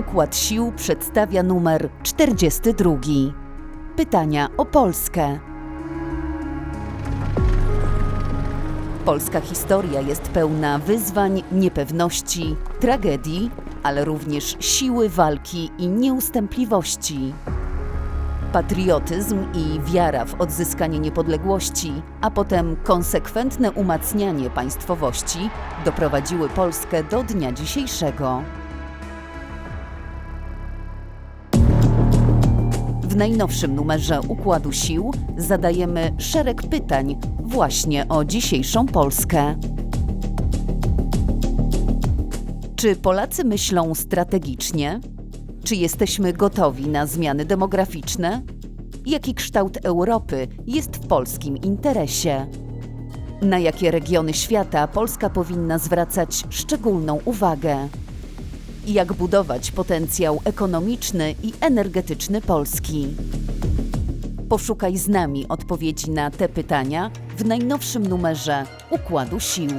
Układ Sił przedstawia numer 42. Pytania o Polskę. Polska historia jest pełna wyzwań, niepewności, tragedii, ale również siły walki i nieustępliwości. Patriotyzm i wiara w odzyskanie niepodległości, a potem konsekwentne umacnianie państwowości doprowadziły Polskę do dnia dzisiejszego. W najnowszym numerze Układu Sił zadajemy szereg pytań właśnie o dzisiejszą Polskę. Czy Polacy myślą strategicznie? Czy jesteśmy gotowi na zmiany demograficzne? Jaki kształt Europy jest w polskim interesie? Na jakie regiony świata Polska powinna zwracać szczególną uwagę? Jak budować potencjał ekonomiczny i energetyczny Polski? Poszukaj z nami odpowiedzi na te pytania w najnowszym numerze Układu Sił.